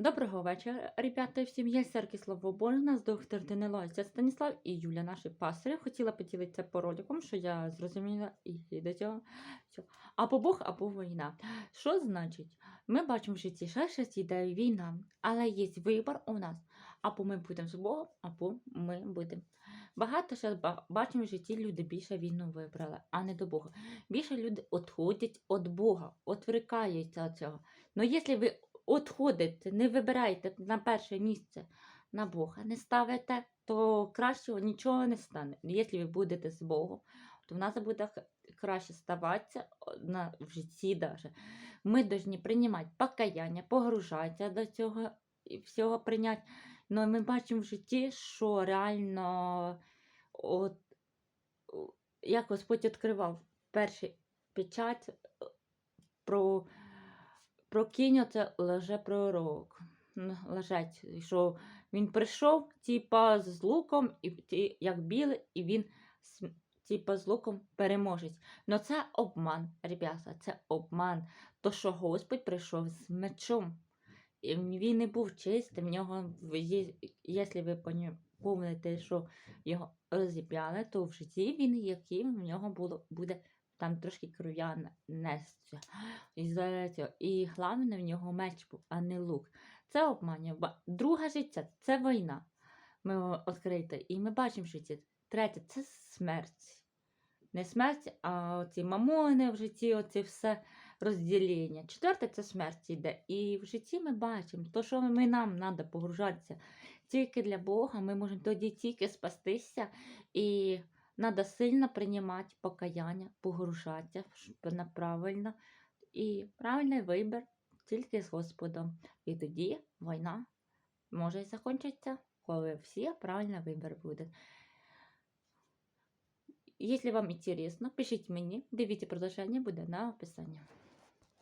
Доброго вечора, ребята, всім я Серки Славобожна з доктор Данило, це Станіслав і Юля, наші пастирі. Хотіла поділитися по роликам, що я зрозуміла і до цього. Або Бог, або війна. Що значить? Ми бачимо в житті, що щось йде війна, але є вибір у нас. Або ми будемо з Богом, або ми будемо. Багато зараз бачимо в житті, люди більше війну вибрали, а не до Бога. Більше люди відходять від Бога, відвикаються від цього. Ну, якщо ви відходите, не вибираєте на перше місце на Бога, не ставите, то кращого нічого не стане. Якщо ви будете з Богом, то в нас буде краще ставатися на, в житті даже. Ми повинні приймати покаяння, погружатися до цього і всього прийняти. Ну, ми бачимо в житті, що реально, от, як Господь відкривав перший печать про про Кіню це лжепророк. М, Лжець, що він прийшов, типа, з луком, і як білий, і він типа з луком переможець. Ну це обман, ребята, це обман. То, що Господь прийшов з мечом. І він не був чистий, в нього, якщо ви помните, що його розіп'яли, то в житті він, який в нього було, буде там трошки кров'я нести. І, головне в нього меч був, а не лук. Це обманює. Друге життя це війна. Ми відкрите. І ми бачимо в житті. Третє це смерть. Не смерть, а ці мамони в житті, оці все розділення. Четверте це смерть йде. І в житті ми бачимо, то, що ми нам треба погружатися тільки для Бога, ми можемо тоді тільки спастися. І треба сильно приймати покаяння, погружатися щоб на правильно. І правильний вибір тільки з Господом. І тоді війна може закінчитися, коли всі правильний вибір буде. Якщо вам цікаво, пишіть мені, дивіться продовження буде на описанні.